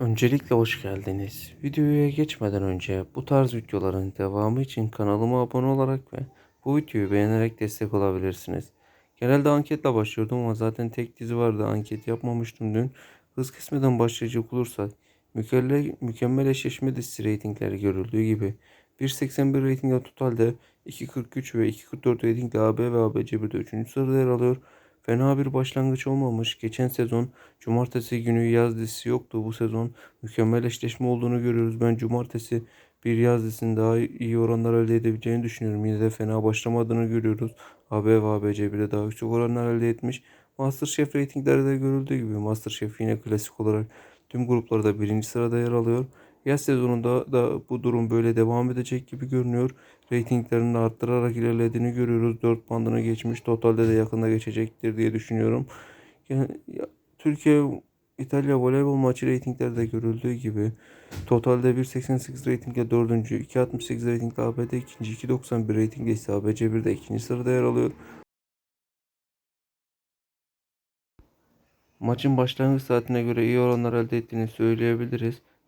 Öncelikle hoş geldiniz. Videoya geçmeden önce bu tarz videoların devamı için kanalıma abone olarak ve bu videoyu beğenerek destek olabilirsiniz. Genelde anketle başlıyordum ama zaten tek dizi vardı anket yapmamıştım dün. Hız kesmeden başlayacak olursak mükemmel, mükemmel eşleşme dizisi reytingleri görüldüğü gibi 1.81 reytingle totalde 2.43 ve 2.44 reytingle AB ve ABC1'de 3. sırada yer alıyor. Fena bir başlangıç olmamış. Geçen sezon cumartesi günü yaz dizisi yoktu. Bu sezon mükemmel eşleşme olduğunu görüyoruz. Ben cumartesi bir yaz dizisinin daha iyi oranlar elde edebileceğini düşünüyorum. Yine de fena başlamadığını görüyoruz. AB ve ABC bile daha yüksek oranlar elde etmiş. Masterchef reytingleri de görüldüğü gibi Masterchef yine klasik olarak tüm gruplarda birinci sırada yer alıyor. Yaz sezonunda da bu durum böyle devam edecek gibi görünüyor. Reytinglerini arttırarak ilerlediğini görüyoruz. 4 bandını geçmiş. Totalde de yakında geçecektir diye düşünüyorum. Türkiye İtalya voleybol maçı reytinglerde görüldüğü gibi totalde 1.88 reytingle 4. 2.68 reytingle ABD 2. 2.91 reytingle ise ABC 1'de 2. sırada yer alıyor. Maçın başlangıç saatine göre iyi oranlar elde ettiğini söyleyebiliriz.